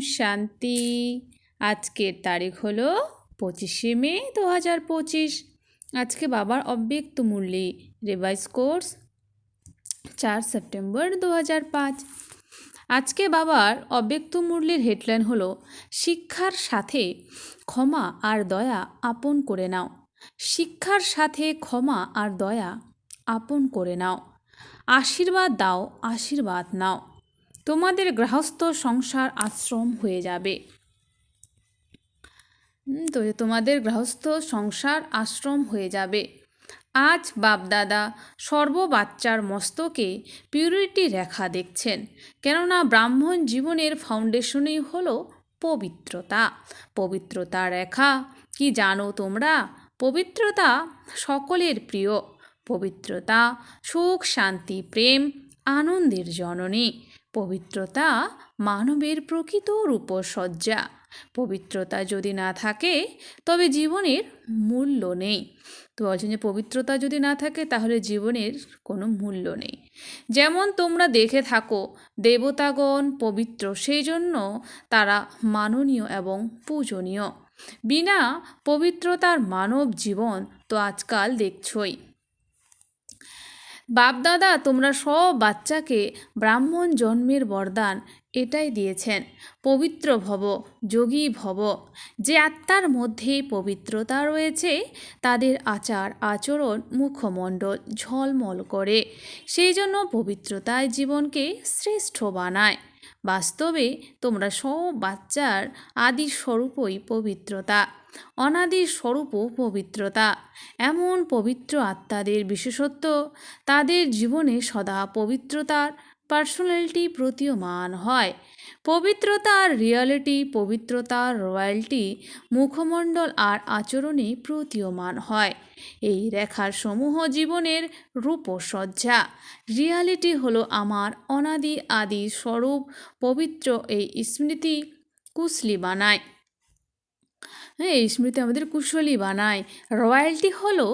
শান্তি। আজকের তারিখ হলো পঁচিশে মে দু হাজার পঁচিশ। আজকে বাবার অব্যক্ত মূল্যে রিভাইজ কোর্স চার সেপ্টেম্বর দু হাজার পাঁচ। আজকে বাবার অব্যক্ত মূল্যের হেডলাইন হলো, শিক্ষার সাথে ক্ষমা আর দয়া আপন করে নাও। শিক্ষার সাথে ক্ষমা আর দয়া আপন করে নাও। আশীর্বাদ দাও, আশীর্বাদ নাও। তোমাদের গৃহস্থ সংসার আশ্রম হয়ে যাবে। তো তোমাদের গৃহস্থ সংসার আশ্রম হয়ে যাবে। আজ বাপদাদা সর্ব বাচ্চার মস্তকে পিউরিটি রেখা দেখছেন, কেননা ব্রাহ্মণ জীবনের ফাউন্ডেশনই হলো পবিত্রতা। পবিত্রতা রেখা, কি জানো তোমরা? পবিত্রতা সকলের প্রিয়। পবিত্রতা সুখ, শান্তি, প্রেম, আনন্দের জননী। পবিত্রতা মানবের প্রকৃত রূপসজ্জা। পবিত্রতা যদি না থাকে, তবে জীবনের মূল্য নেই। তো বলছেন যে পবিত্রতা যদি না থাকে, তাহলে জীবনের কোনো মূল্য নেই। যেমন তোমরা দেখে থাকো, দেবতাগণ পবিত্র, সেই জন্য তারা মাননীয় এবং পূজনীয়। বিনা পবিত্রতার মানব জীবন তো আজকাল দেখছই। বাপদাদা, তোমরা সব বাচ্চাকে ব্রাহ্মণ জন্মের বরদান এটাই দিয়েছেন। পবিত্র ভব, যোগী ভব। যে আত্মার মধ্যে পবিত্রতা রয়েছে, তাদের আচার, আচরণ, মুখমণ্ডল ঝলমল করে। সেই জন্য পবিত্রতায় জীবনকে শ্রেষ্ঠ বানায়। বাস্তবে তোমরা সব বাচ্চার আদি স্বরূপই পবিত্রতা। অনাদি স্বরূপও পবিত্রতা। এমন পবিত্র আত্মাদের বিশেষত্ব, তাদের জীবনে সদা পবিত্রতার পার্সোনালিটি প্রতীয়মান হয়। পবিত্রতার রিয়ালিটি পবিত্রতার রয়্যালটি মুখমণ্ডল আর আচরণে প্রতীয়মান হয়। এই রেখার সমূহ জীবনের রূপসজ্জা। রিয়ালিটি হলো আমার অনাদি আদি স্বরূপ, পবিত্র এই স্মৃতি কুশলি বানায়। হ্যাঁ এই স্মৃতি আমাদের কুশলী বানায়। রয়্যালটি হলো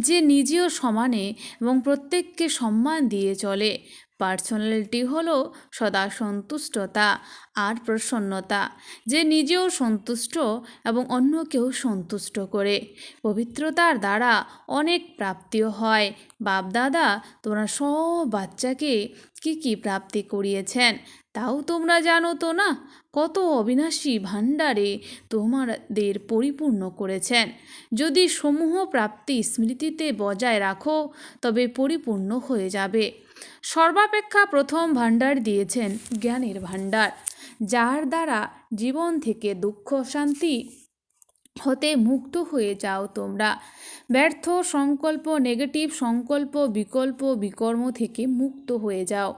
যে নিজেও সমানে এবং প্রত্যেককে সম্মান দিয়ে চলে। পার্সোনালিটি হলো সদা সন্তুষ্টতা আর প্রসন্নতা। যে নিজেও সন্তুষ্ট এবং অন্যকেও সন্তুষ্ট করে। পবিত্রতার দ্বারা অনেক প্রাপ্তিও হয়। বাপদাদা, তোমরা সব বাচ্চাকে কি কি প্রাপ্তি করিয়েছেন? তাও তোমরা জানো তো না? কত অবিনাশী ভাণ্ডারে তোমাদের পরিপূর্ণ করেছেন। যদি সমূহ প্রাপ্তি স্মৃতিতে বজায় রাখো, তবে পরিপূর্ণ হয়ে যাবে। সর্বাপেক্ষা প্রথম ভাণ্ডার দিয়েছেন জ্ঞানের ভাণ্ডার, যার দ্বারা জীবন থেকে দুঃখ শান্তি হতে মুক্ত হয়ে যাও তোমরা। ব্যর্থ সংকল্প নেগেটিভ সংকল্প, বিকল্প, বিকর্ম থেকে মুক্ত হয়ে যাও।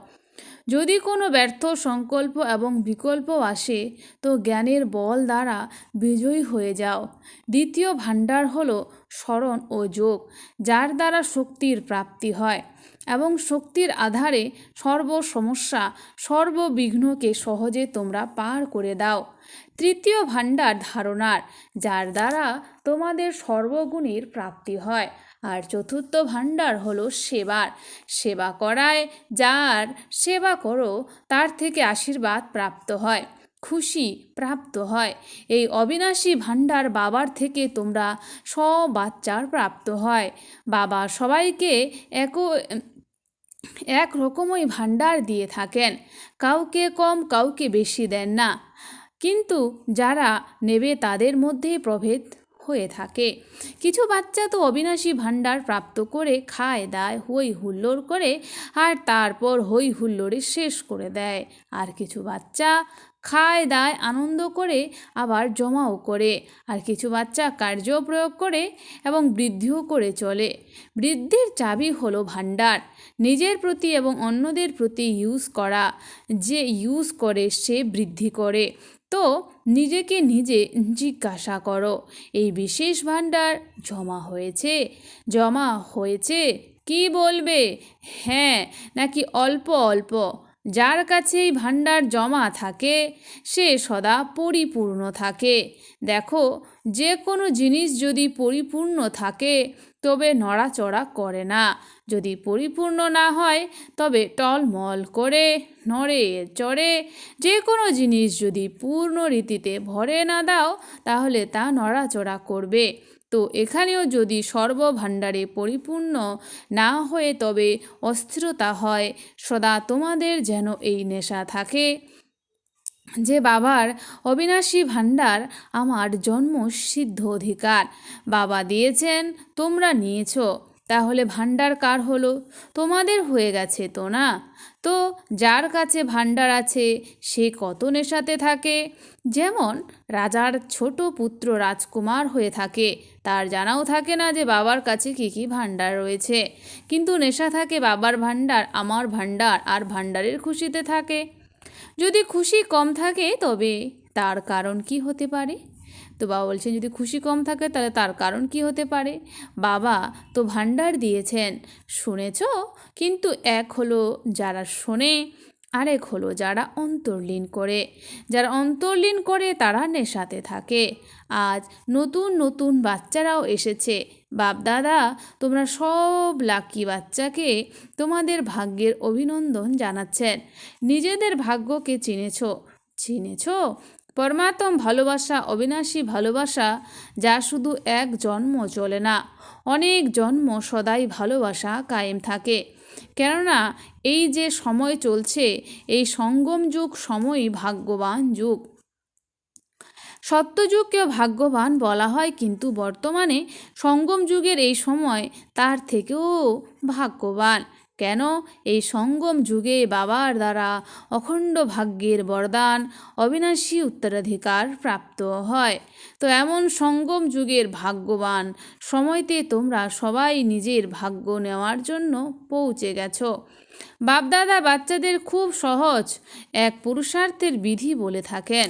যদি কোনো ব্যর্থ সংকল্প এবং বিকল্প আসে, তো জ্ঞানের বল দ্বারা বিজয়ী হয়ে যাও। দ্বিতীয় ভাণ্ডার হলো স্মরণ ও যোগ, যার দ্বারা শক্তির প্রাপ্তি হয়। এবং শক্তির আধারে সর্ব সমস্যা সর্ববিঘ্নকে সহজে তোমরা পার করে দাও। তৃতীয় ভাণ্ডার ধারণার, যার দ্বারা তোমাদের সর্বগুণের প্রাপ্তি হয়। আর চতুর্থ ভাণ্ডার হলো সেবার। সেবা করায়, যার সেবা করো, তার থেকে আশীর্বাদ প্রাপ্ত হয়। খুশি প্রাপ্ত হয়। এই অবিনাশী ভাণ্ডার বাবার থেকে তোমরা সব বাচ্চার প্রাপ্ত হয়। বাবা সবাইকে এক এক রকমই ভাণ্ডার দিয়ে থাকেন। কাউকে কম, কাউকে বেশি দেন না। কিন্তু যারা নেবে তাদের মধ্যে প্রভেদ হয়ে থাকে। কিছু বাচ্চা তো অবিনাশী ভাণ্ডার প্রাপ্ত করে খায়, দায় হই হুল্লোড় করে আর তারপর হই হুল্লোড়ে শেষ করে দেয়। আর কিছু বাচ্চা খায়, দায়, আনন্দ করে, আবার জমাও করে। আর কিছু বাচ্চা কার্য প্রয়োগ করে এবং বৃদ্ধিও করে চলে। বৃদ্ধির চাবি হলো ভাণ্ডার। নিজের প্রতি এবং অন্যদের প্রতি ইউজ করা। যে ইউজ করে, সে বৃদ্ধি করে। তো নিজেকে নিজে জিজ্ঞাসা করো, এই বিশেষ ভাণ্ডার জমা হয়েছে? জমা হয়েছে? কি বলবে? হ্যাঁ নাকি অল্প অল্প? যার কাছে এই ভাণ্ডার জমা থাকে, সে সদা পরিপূর্ণ থাকে। দেখো যে কোনো জিনিস যদি পরিপূর্ণ থাকে, তবে নড়াচড়া করে না। যদি পরিপূর্ণ না হয়, তবে টলমল করে, নড়ে চড়ে। যে কোনো জিনিস যদি পূর্ণ রীতিতে ভরে না দাও, তাহলে তা নড়াচড়া করবে। তো এখানেও যদি সর্বভাণ্ডারে পরিপূর্ণ না হয়ে তবে অস্থিরতা হয়, সদা তোমাদের যেন এই নেশা থাকে। যে বাবার অবিনাশী ভাণ্ডার আমার জন্ম সিদ্ধ অধিকার। বাবা দিয়েছেন, তোমরা নিয়েছো। তাহলে ভাণ্ডার কার হলো? তোমাদের হয়ে গেছে তো না? তো যার কাছে ভাণ্ডার আছে, সে কত নেশাতে থাকে? যেমন রাজার ছোট পুত্র রাজকুমার হয়ে থাকে, তার জানাও থাকে না যে বাবার কাছে কী কী ভাণ্ডার রয়েছে। কিন্তু নেশা থাকে বাবার ভাণ্ডার, আমার ভাণ্ডার আর ভাণ্ডারের খুশিতে থাকে। যদি খুশি কম থাকে তবে তার কারণ কি হতে পারে? তো বাবা বলছেন, যদি খুশি কম থাকে তাহলে তার কারণ কি হতে পারে? বাবা, তো ভাণ্ডার দিয়েছেন। শুনেছ? কিন্তু এক হলো যারা শোনে, আরেক হলো যারা অন্তর্লীন করে। যারা অন্তর্লীন করে তারা নেশাতে থাকে। আজ নতুন নতুন বাচ্চারাও এসেছে। বাপ, দাদা, তোমরা সব লাকি বাচ্চাকে তোমাদের ভাগ্যের অভিনন্দন জানাচ্ছেন। নিজেদের ভাগ্যকে চিনেছ? চিনেছ? পরমাত্ম ভালোবাসা, অবিনাশী ভালোবাসা, যা শুধু এক জন্ম চলে না, অনেক জন্ম সদাই ভালোবাসা কায়েম থাকে। কেননা, এই যে সময় চলছে, এই সঙ্গম যুগ সময়ই ভাগ্যবান যুগ। সত্যযুগকেও ভাগ্যবান বলা হয়, কিন্তু বর্তমানে সঙ্গম যুগের এই সময় তার থেকেও ভাগ্যবান। কেন এই সঙ্গম যুগে বাবার দ্বারা অখণ্ড ভাগ্যের বরদান অবিনাশী উত্তরাধিকার প্রাপ্ত হয়। তো এমন সঙ্গম যুগের ভাগ্যবান সময়তে তোমরা সবাই নিজের ভাগ্য নেওয়ার জন্য পৌঁছে গেছো। বাপদাদা বাচ্চাদের খুব সহজ এক পুরুষার্থের বিধি বলে থাকেন।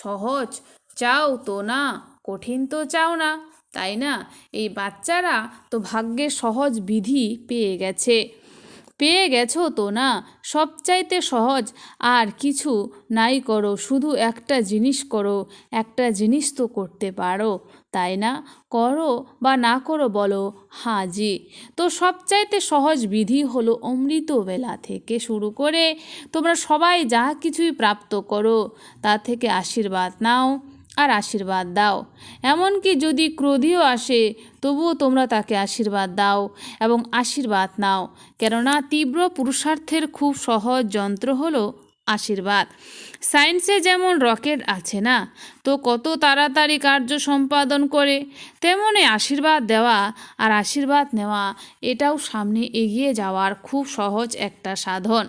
সহজ? চাও তো না, কঠিন তো চাও না, তাই না? এই বাচ্চারা তো ভাগ্যের সহজ বিধি পেয়ে গেছে। পেয়ে গেছো তো না? সবচাইতে সহজ। আর কিছু নাই করো, শুধু একটা জিনিস করো, একটা জিনিস তো করতে পারো, তাই না? করো বা না করো বলো, হাঁ জি। তো সবচাইতে সহজ বিধি হলো অমৃত বেলা থেকে শুরু করে তোমরা সবাই যা কিছুই প্রাপ্ত করো, তা থেকে আশীর্বাদ নাও। আর আশীর্বাদ দাও। এমনকি যদি ক্রোধীও আসে, তবুও তোমরা তাকে আশীর্বাদ দাও এবং আশীর্বাদ নাও। কেননা তীব্র পুরুষার্থের খুব সহজ যন্ত্র হলো আশীর্বাদ। সায়েন্সে যেমন রকেট আছে না, তো কত তাড়াতাড়ি কার্য সম্পাদন করে, তেমনি আশীর্বাদ দেওয়া আর আশীর্বাদ নেওয়া, এটাও সামনে এগিয়ে যাওয়ার খুব সহজ একটা সাধন।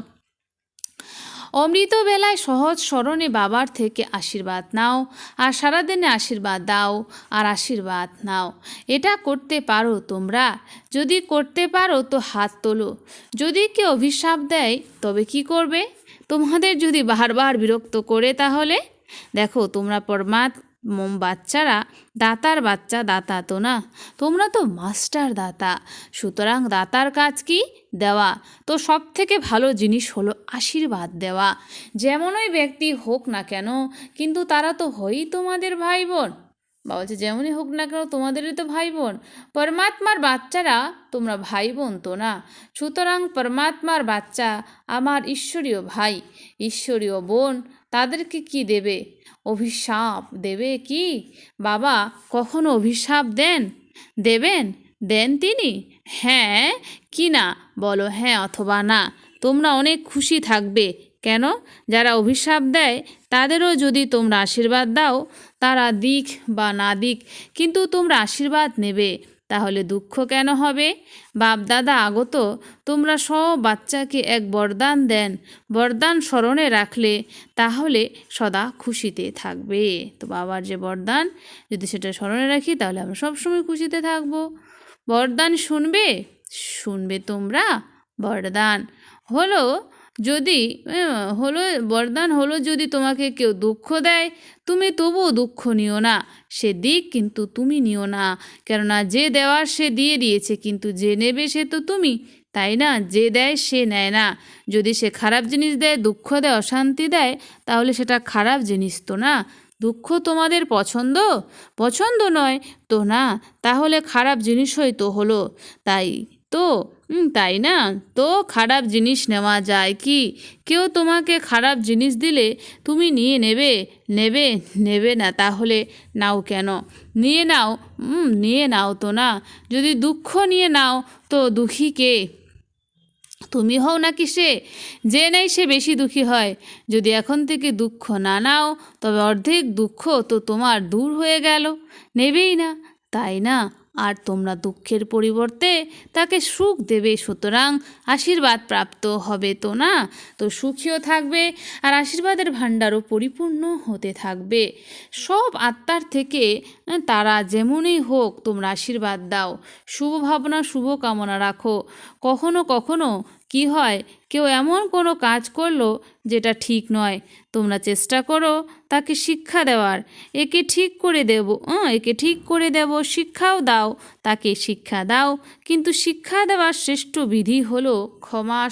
অমৃত বেলায় সহজ স্মরণে বাবার থেকে আশীর্বাদ নাও, আর সারাদিনে আশীর্বাদ দাও, আর আশীর্বাদ নাও। এটা করতে পারো তোমরা। যদি করতে পারো তো হাত তোলো। যদি কেউ অভিশাপ দেয়, তবে কি করবে? তোমাদের যদি বারবার বিরক্ত করে তাহলে? দেখো, তোমরা পরমাৎ মম বাচ্চারা দাতার বাচ্চা দাতা তো না, তোমরা তো মাস্টার দাতা, সুতরাং দাতার কাজ কি? দেওয়া। তো সব থেকে ভালো জিনিস হলো আশীর্বাদ দেওয়া। যেমনই ব্যক্তি হোক না কেন, কিন্তু তারা তো হয়ই তোমাদের ভাই বোন বা বলছে, যেমনই হোক না কেন, তোমাদেরই তো ভাই বোন পরমাত্মার বাচ্চারা তোমরা ভাই বোন তো না, সুতরাং পরমাত্মার বাচ্চা আমার ঈশ্বরীয় ভাই, ঈশ্বরীয় বোন তাদেরকে কি দেবে? অভিশাপ দেবে কি? বাবা, কখনো অভিশাপ দেন? দেবেন? দেন তিনি? হ্যাঁ কি না? বলো হ্যাঁ অথবা না। তোমরা অনেক খুশি থাকবে। কেন? যারা অভিশাপ দেয়, তাদেরও যদি তোমরা আশীর্বাদ দাও, তারা দিক বা না দিক, কিন্তু তোমরা আশীর্বাদ নেবে। তাহলে দুঃখ কেন হবে? বাপ দাদা আগত, তোমরা সব বাচ্চাকে এক বরদান দেন, বরদান স্মরণে রাখলে তাহলে সদা খুশিতে থাকবে। তো বাবার যে বরদান, যদি সেটা স্মরণে রাখি তাহলে আমরা সবসময় খুশিতে থাকব। বরদান শুনবে? শুনবে তোমরা? বরদান। হলো যদি হলো, বরদান হলো যদি তোমাকে কেউ দুঃখ দেয়, তুমি তবুও দুঃখ নিও না। সে দিক কিন্তু তুমি নিও না। কেননা যে দেওয়ার সে দিয়ে দিয়েছে কিন্তু যে নেবে সে তো তুমি। তাই না? যে দেয় সে নেয় না। যদি সে খারাপ জিনিস দেয়, দুঃখ দেয়, অশান্তি দেয়, তাহলে সেটা খারাপ জিনিস তো না। দুঃখ তোমাদের পছন্দ? পছন্দ নয় তো না। তাহলে খারাপ জিনিসই তো হলো। তাই তো তাই না? তো খারাপ জিনিস নেওয়া যায় কি? কেউ তোমাকে খারাপ জিনিস দিলে তুমি নিয়ে নেবে নেবে নেবে না তাহলে নাও কেন? নিয়ে নাও নিয়ে নাও তো না। যদি দুঃখ নিয়ে নাও তো দুঃখী কে? তুমি হও নাকি সে? যে নেই সে বেশি দুঃখী হয়। যদি এখন থেকে দুঃখ না নাও, তবে অর্ধেক দুঃখ তো তোমার দূর হয়ে গেল। নেবেই না, তাই না? আর তোমরা দুঃখের পরিবর্তে তাকে সুখ দেবে, সুতরাং আশীর্বাদ প্রাপ্ত হবে তো না? তো সুখীও থাকবে আর আশীর্বাদের ভাণ্ডারও পরিপূর্ণ হতে থাকবে। সব আত্মার থেকে তারা যেমনই হোক তোমরা আশীর্বাদ দাও। শুভ ভাবনা, শুভ কামনা রাখো। কখনো কখনো কি হয়? কেউ এমন কোনো কাজ করল যেটা ঠিক নয়। তোমরা চেষ্টা করো তাকে শিক্ষা দেওয়ার। একে ঠিক করে দেব একে ঠিক করে দেব, শিক্ষাও দাও, তাকে শিক্ষা দাও। কিন্তু শিক্ষা দেওয়ার শ্রেষ্ঠ বিধি হলো ক্ষমা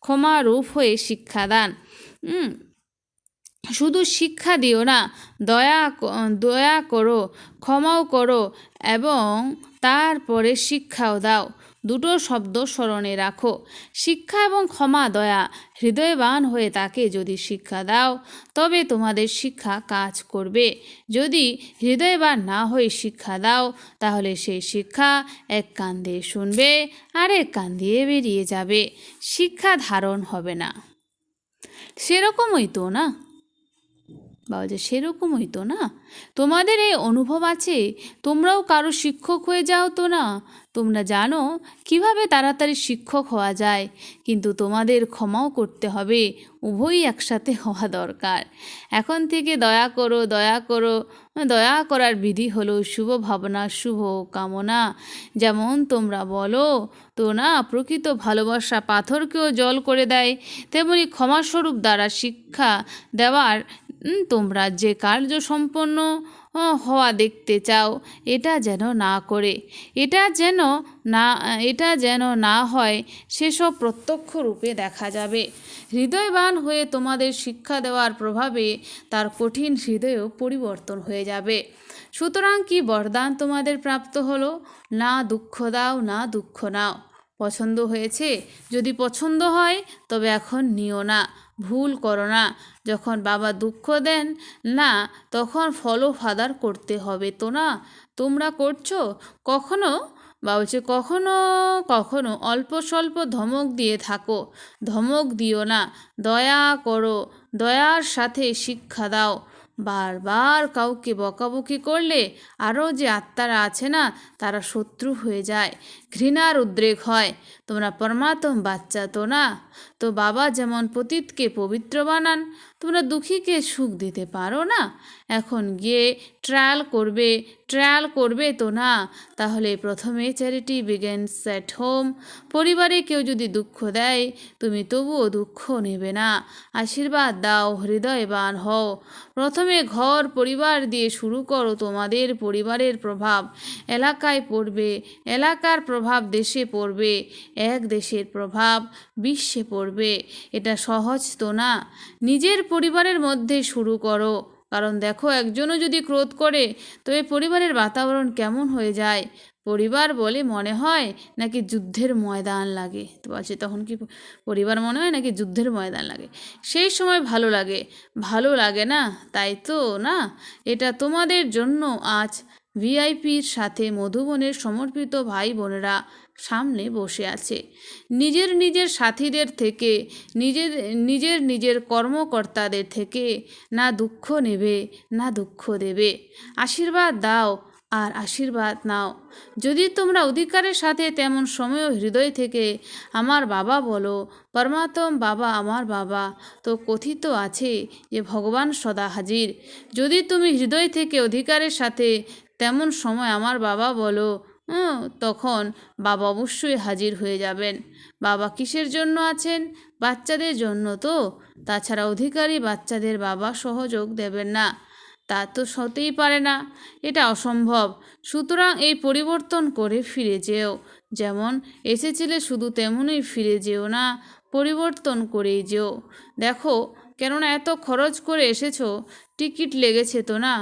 ক্ষমারূপ হয়ে শিক্ষাদান। শুধু শিক্ষা দিও না, দয়া দয়া করো, ক্ষমাও করো এবং তারপরে শিক্ষাও দাও। দুটো শব্দ স্মরণে রাখো। শিক্ষা এবং ক্ষমা, দয়া, হৃদয়বান হয়ে তাকে যদি শিক্ষা দাও, তবে তোমাদের শিক্ষা কাজ করবে। যদি হৃদয়বান না হয়ে শিক্ষা দাও, তাহলে সেই শিক্ষা এক কান দিয়ে শুনবে, আর এক কান দিয়ে বেরিয়ে যাবে। শিক্ষা ধারণ হবে না। সেরকমই তো না? বাবা যে সেরকমই তো না? তোমাদের এই অনুভব আছে? তোমরাও কারও শিক্ষক হয়ে যাও তো না? তোমরা জানো কীভাবে তাড়াতাড়ি শিক্ষক হওয়া যায়, কিন্তু তোমাদের ক্ষমাও করতে হবে, উভয়ই একসাথে হওয়া দরকার। এখন থেকে দয়া করো দয়া করো, দয়া করার বিধি হলো শুভ ভাবনা, শুভ কামনা। যেমন তোমরা বলো, তো না, প্রকৃত ভালোবাসা পাথরকেও জল করে দেয়, তেমনি ক্ষমাস্বরূপ দ্বারা শিক্ষা দেওয়ার তোমরা যে কার্য সম্পন্ন হওয়া দেখতে চাও, এটা যেন না করে। এটা যেন না, এটা যেন না হয়, সেসব প্রত্যক্ষ রূপে দেখা যাবে। হৃদয়বান হয়ে তোমাদের শিক্ষা দেওয়ার প্রভাবে তার কঠিন হৃদয়ও পরিবর্তন হয়ে যাবে। সুতরাং কি বরদান তোমাদের প্রাপ্ত হলো? না দুঃখ দাও, না দুঃখ নাও। পছন্দ হয়েছে? যদি পছন্দ হয়, তবে এখন নিও না। ভুল করো না। যখন বাবা দুঃখ দেন, না, তখন ফলো ফাদার করতে হবে তো না? তোমরা করছ? কখনো? বা হচ্ছে কখনো কখনো। অল্প স্বল্প ধমক দিয়ে থাকো। ধমক দিও না। দয়া করো। দয়ার সাথে শিক্ষা দাও। বারবার কাউকে বকাবকি করলে আরও যে আত্মারা আছে না, তারা শত্রু হয়ে যায়। ঘৃণার উদ্রেক হয়। তোমরা পরমাত্ম বাচ্চা তো না? তো বাবা যেমন পতীতকে পবিত্র বানান, তোমরা দুঃখীকে সুখ দিতে পারো না। এখন গিয়ে ট্রায়াল করবে ট্রায়াল করবে তো না। তাহলে প্রথমে চ্যারিটি বিগেন্স অ্যাট হোম পরিবারে কেউ যদি দুঃখ দেয়, তুমি তবুও দুঃখ নেবে না। আশীর্বাদ দাও, হৃদয়বান হও। প্রথমে ঘর, পরিবার দিয়ে শুরু করো তোমাদের পরিবারের প্রভাব। এলাকায় পড়বে, এলাকার প্রভাব দেশে পড়বে, এক দেশের প্রভাব বিশ্বে পড়বে। এটা সহজ তো না? নিজের পরিবারের মধ্যে শুরু করো। কারণ দেখো, একজনও যদি ক্রোধ করে তবে পরিবারের বাতাবরণ কেমন হয়ে যায়? পরিবার বলে মনে হয় নাকি যুদ্ধের ময়দান লাগে? তো বলছে তখন কি পরিবার মনে হয় নাকি যুদ্ধের ময়দান লাগে? সেই সময় ভালো লাগে। ভালো লাগে না, তাই তো না? এটা তোমাদের জন্য আজ ভিআইপির সাথে মধুবনের সমর্পিত ভাই বোনেরা সামনে বসে আছে। নিজের নিজের সাথীদের থেকে, নিজের নিজের নিজের কর্মকর্তাদের থেকে না দুঃখ নেবে, না দুঃখ দেবে। আশীর্বাদ দাও আর আশীর্বাদ নাও। যদি তোমরা অধিকারের সাথে তেমন সময় হৃদয় থেকে আমার বাবা বলো পরমাত্ম বাবা আমার বাবা, তো কথিত আছে যে ভগবান সদা হাজির। যদি তুমি হৃদয় থেকে অধিকারের সাথে তেমন সময় আমার বাবা বলো তখন বাবা অবশ্যই হাজির হয়ে যাবেন। বাবা কিসের জন্য আছেন? বাচ্চাদের জন্য তো। তাছাড়া অধিকারী বাচ্চাদের বাবা সহযোগ দেবেন না। তা তো হতেই পারে না। এটা অসম্ভব। সুতরাং এই পরিবর্তন করে ফিরে যেও। যেমন এসেছিলে শুধু তেমনই ফিরে যেও না, পরিবর্তন করেই যেও। দেখো, কেননা এত খরচ করে এসেছ টিকিট লেগেছে তো না?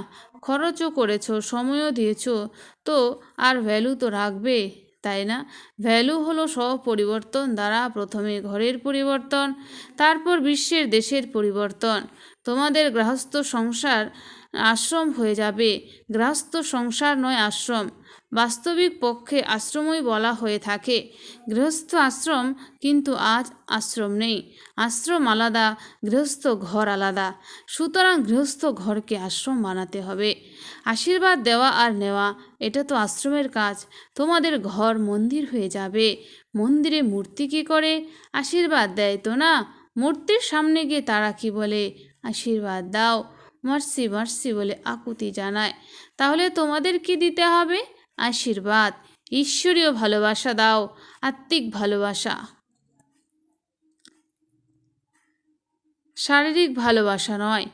খরচও করেছ, সময়ও দিয়েছ, তো আর ভ্যালু তো রাখবে, তাই না? ভ্যালু হলো সব পরিবর্তন দ্বারা প্রথমে ঘরের পরিবর্তন, তারপর বিশ্বের দেশের পরিবর্তন। তোমাদের গৃহস্থ সংসার আশ্রম হয়ে যাবে। গৃহস্থ সংসার নয় আশ্রম। বাস্তবিক পক্ষে আশ্রমই বলা হয়ে থাকে। গৃহস্থ আশ্রম কিন্তু আজ আশ্রম নেই। আশ্রম আলাদা, গৃহস্থ ঘর আলাদা। সুতরাং গৃহস্থ ঘরকে আশ্রম বানাতে হবে। আশীর্বাদ দেওয়া আর নেওয়া, এটা তো আশ্রমের কাজ। তোমাদের ঘর মন্দির হয়ে যাবে। মন্দিরে মূর্তি কী করে? আশীর্বাদ দেয় তো না? মূর্তির সামনে গিয়ে তারা কি বলে? আশীর্বাদ দাও। মার্সি মার্সি বলে আকুতি জানায়। তাহলে তোমাদের কি দিতে হবে? আশীর্বাদ। ঈশ্বরীয় ভালোবাসা দাও, আত্মিক ভালোবাসা। শারীরিক ভালোবাসা নয়,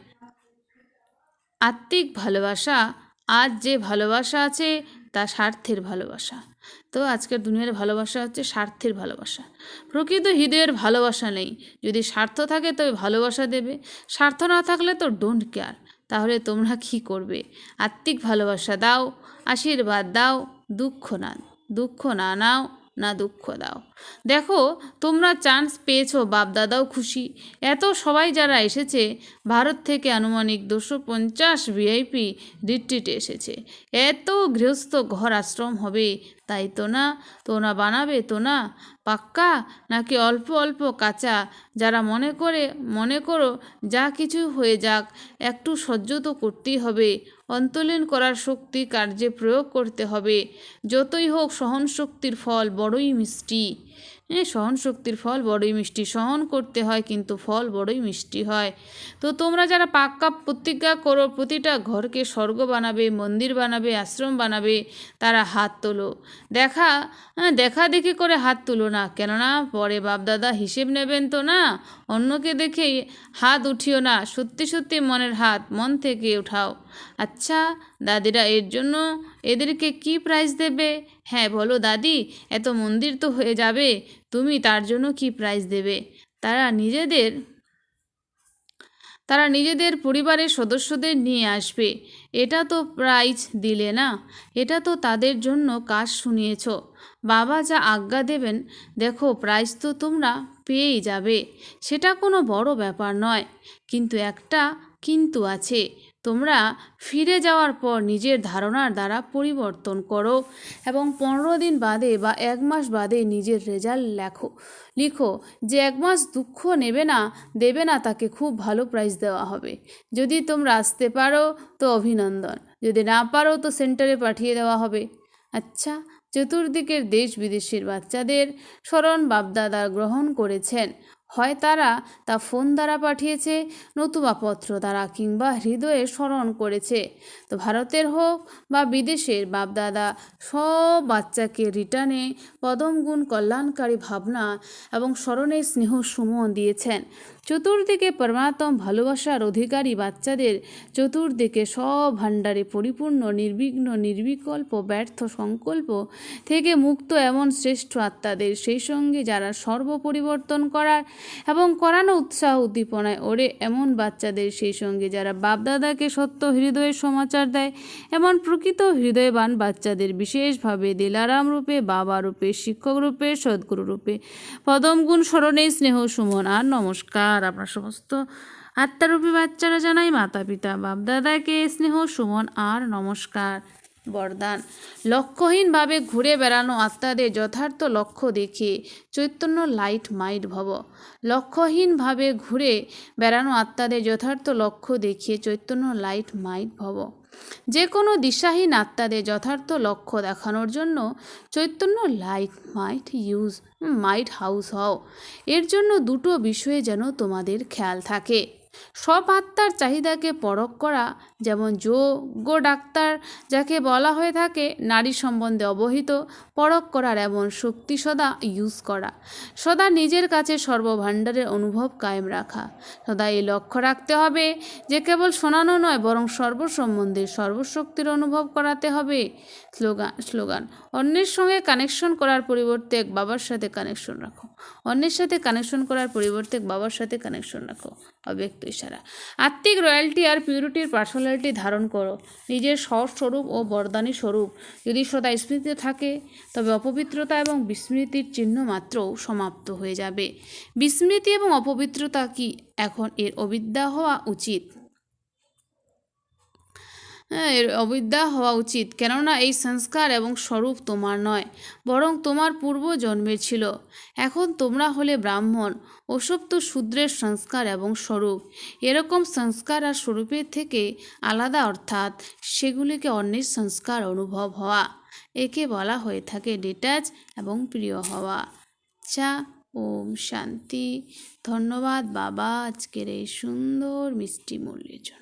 আত্মিক ভালোবাসা। আজ যে ভালোবাসা আছে, তা স্বার্থের ভালোবাসা। তো আজকের দুনিয়ার ভালোবাসা হচ্ছে স্বার্থের ভালোবাসা। প্রকৃত হৃদয়ের ভালোবাসা নেই। যদি স্বার্থ থাকে, তবে ভালোবাসা দেবে। স্বার্থ না থাকলে তো ডোন্ট কেয়ার তাহলে তোমরা কি করবে? আত্মিক ভালোবাসা দাও আশীর্বাদ দাও দুঃখ না দুঃখ না নাও। না দুঃখ দাও। দেখো, তোমরা চান্স পেয়েছ, বাপদাদাও খুশি। এত সবাই যারা এসেছে, ভারত থেকে আনুমানিক দুশো পঞ্চাশ ভিআইপি রিট্রিটে এসেছে। এত গৃহস্থ ঘর আশ্রম হবে, তাই তো না? তোমরা বানাবে, তো না? পাক্কা? নাকি অল্প অল্প কাঁচা? যারা মনে করে, মনে করো, যা কিছু হয়ে যাক, একটু সহ্য তো করতেই হবে। অন্তলীন করার শক্তি কার্যে প্রয়োগ করতে হবে। যতই হোক সহনশক্তির ফল বড়ই মিষ্টি। হ্যাঁ সহন শক্তির ফল বড়ই মিষ্টি, সহন করতে হয় কিন্তু ফল বড়ই মিষ্টি হয়। তো তোমরা যারা পাক্কা প্রতিজ্ঞা করো, প্রতিটা ঘরকে স্বর্গ বানাবে, মন্দির বানাবে, আশ্রম বানাবে, তারা হাত তোলো। দেখা দেখা দেখি করে হাত তুলো না। কেননা পরে বাপদাদা হিসেব নেবেন তো না, অন্যকে দেখেই হাত উঠিও না। সত্যি সত্যি মনের হাত মন থেকে উঠাও। আচ্ছা দাদিরা এর জন্য এদেরকে কি প্রাইজ দেবে? হ্যাঁ বলো দাদি, এত মন্দির তো হয়ে যাবে, তুমি তার জন্য কি প্রাইজ দেবে? তারা নিজেদের তারা নিজেদের পরিবারের সদস্যদের নিয়ে আসবে। এটা তো প্রাইজ দিলে না, এটা তো তাদের জন্য কাজ শুনিয়েছ। বাবা যা আজ্ঞা দেবেন, দেখো প্রাইজ তো তোমরা পেয়েই যাবে। সেটা কোনো বড় ব্যাপার নয়, কিন্তু একটা কিন্তু আছে। তোমরা ফিরে যাওয়ার পর নিজের ধারণার দ্বারা পরিবর্তন করো এবং পনেরো দিন বাদে বা এক মাস বাদে নিজের রেজাল্ট লেখো। লিখো যে এক মাস দুঃখ নেবে না, দেবে না তাকে খুব ভালো প্রাইজ দেওয়া হবে। যদি তোমরা আসতে পারো তো অভিনন্দন, যদি না পারো তো সেন্টারে পাঠিয়ে দেওয়া হবে। আচ্ছা চতুর্দিকের দেশ বিদেশের বাচ্চাদের স্মরণ বাপদাদা গ্রহণ করেছেন। হয় তারা তা ফোন দ্বারা পাঠিয়েছে, নতুবা পত্র দ্বারা কিংবা হৃদয়ে স্মরণ করেছে। তো ভারতের হোক বা বিদেশের বাপদাদা, সব বাচ্চাকে রিটার্নে পদমগুণ কল্যাণকারী ভাবনা এবং স্মরণের স্নেহ সুমন দিয়েছেন। চতুর্দিকে পরমাত্ম, ভালোবাসার অধিকারী বাচ্চাদের চতুর্দিকে সব ভাণ্ডারে পরিপূর্ণ, নির্বিঘ্ন, নির্বিকল্প, ব্যর্থ সংকল্প থেকে মুক্ত এমন শ্রেষ্ঠ আত্মাদের। সেই সঙ্গে যারা সর্বপরিবর্তন করার এবং করানো উৎসাহ উদ্দীপনায় ওরে এমন বাচ্চাদের, সেই সঙ্গে যারা বাপদাদাকে সত্য হৃদয়ের সমাচার দেয়, এমন প্রকৃত হৃদয়বান বাচ্চাদের বিশেষভাবে দিলারাম রূপে, বাবা রূপে, শিক্ষক রূপে, সদ্গুরু রূপে। পদমগুণ স্মরণে স্নেহ সুমন, আর নমস্কার। আপনার সমস্ত আত্মারূপী বাচ্চারা জানাই মাতা পিতা বাপদাদাকে, স্নেহ, সুমন আর নমস্কার, বরদান। লক্ষ্যহীনভাবে ঘুরে বেড়ানো আত্মাদের যথার্থ লক্ষ্য দেখে চৈতন্য লাইট মাইট ভব। লক্ষ্যহীনভাবে ঘুরে বেড়ানো আত্মাদের যথার্থ লক্ষ্য দেখিয়ে চৈতন্য লাইট মাইট ভব। যে কোনো দিশাহীন আত্মাদের যথার্থ লক্ষ্য দেখানোর জন্য Chaitanya light might use, might house হও। এর জন্য দুটো বিষয়ে যেন তোমাদের খেয়াল থাকে। সব আত্মার চাহিদাকে পরখ করা, যেমন যোগ্য ডাক্তার যাকে বলা হয়ে থাকে, নারী সম্বন্ধে অবহিত, পরখ করার এমন শক্তি সদা ইউজ করা। সদা নিজের কাছে সর্বভাণ্ডারের অনুভব কায়েম রাখা। সদা এই লক্ষ্য রাখতে হবে যে কেবল শোনানো নয়, বরং সর্বসম্বন্ধে সর্বশক্তির অনুভব করাতে হবে। স্লোগান স্লোগান, অন্যের সঙ্গে কানেকশন করার পরিবর্তে এক বাবার সাথে কানেকশন রাখো। অন্যের সাথে কানেকশন করার পরিবর্তে বাবার সাথে কানেকশন রাখো। অব্যক্ত ইশারা। আত্মিক রয়্যালটি আর পিউরিটির পার্সোনালিটি ধারণ করো। নিজের স্বস্বরূপ স্বরূপ ও বরদানি স্বরূপ। যদি সদা স্মৃতি থাকে, তবে অপবিত্রতা এবং বিস্মৃতির চিহ্ন মাত্রও সমাপ্ত হয়ে যাবে। বিস্মৃতি এবং অপবিত্রতা কি? এখন এর অবিদ্যা হওয়া উচিত। অবিদ্যা হওয়া উচিত। কেননা এই সংস্কার এবং স্বরূপ তোমার নয়, বরং তোমার পূর্ব জন্মের ছিল। এখন তোমরা হলে ব্রাহ্মণ ওসব তো শূদ্রের সংস্কার এবং স্বরূপ। এরকম সংস্কার আর স্বরূপের থেকে আলাদা অর্থাৎ সেগুলিকে অন্যের সংস্কার অনুভব হওয়া, একে বলা হয়ে থাকে ডিটাচ এবং প্রিয় হওয়া। চা ওম শান্তি। ধন্যবাদ বাবা, আজকের এই সুন্দর মিষ্টি মূল্যের জন্য।